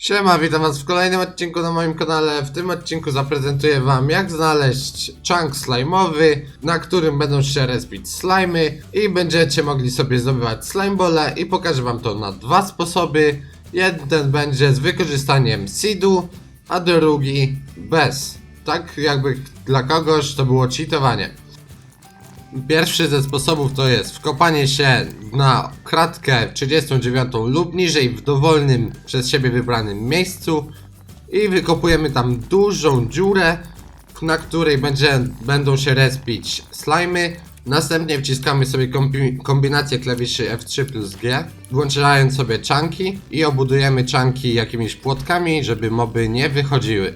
Siema, witam was w kolejnym odcinku na moim kanale. W tym odcinku zaprezentuję wam jak znaleźć chunk slime'owy, na którym będą się respić slimy i będziecie mogli sobie zdobywać slimebole i pokażę wam to na dwa sposoby. Jeden będzie z wykorzystaniem seedu, a drugi bez. Tak jakby dla kogoś to było cheatowanie. Pierwszy ze sposobów to jest wkopanie się na kratkę 39 lub niżej w dowolnym przez siebie wybranym miejscu i wykopujemy tam dużą dziurę, na której będzie, będą się respić slimy. Następnie wciskamy sobie kombi kombinację klawiszy F3 plus G, włączając sobie czanki i obudujemy czanki jakimiś płotkami, żeby moby nie wychodziły.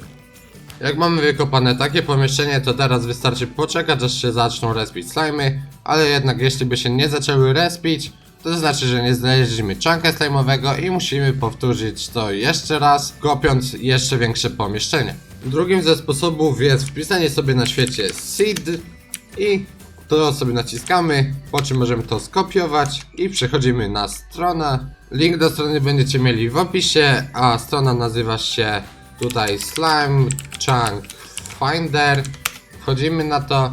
Jak mamy wykopane takie pomieszczenie, to teraz wystarczy poczekać, aż się zaczną respić slimy, ale jednak jeśli by się nie zaczęły respić, to znaczy, że nie znaleźliśmy czanka slime'owego i musimy powtórzyć to jeszcze raz, kopiąc jeszcze większe pomieszczenie. Drugim ze sposobów jest wpisanie sobie na świecie seed i to sobie naciskamy, po czym możemy to skopiować i przechodzimy na stronę. Link do strony będziecie mieli w opisie, a strona nazywa się tutaj Slime Chunk Finder. Wchodzimy na to.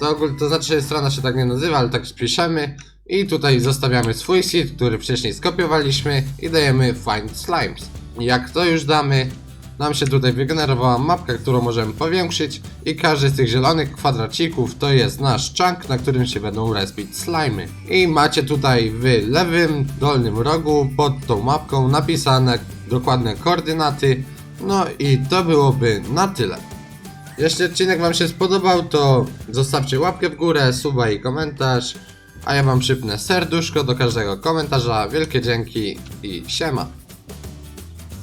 To, ogól- to znaczy, strona się tak nie nazywa, ale tak piszemy. I tutaj zostawiamy swój seed, który wcześniej skopiowaliśmy i dajemy Find Slimes. Jak to już damy, nam się tutaj wygenerowała mapka, którą możemy powiększyć i każdy z tych zielonych kwadracików to jest nasz chunk, na którym się będą respić slimy. I macie tutaj w lewym dolnym rogu pod tą mapką napisane dokładne koordynaty. No i to byłoby na tyle. Jeśli odcinek Wam się spodobał, to zostawcie łapkę w górę, suba i komentarz. A ja Wam przypnę serduszko do każdego komentarza. Wielkie dzięki i siema.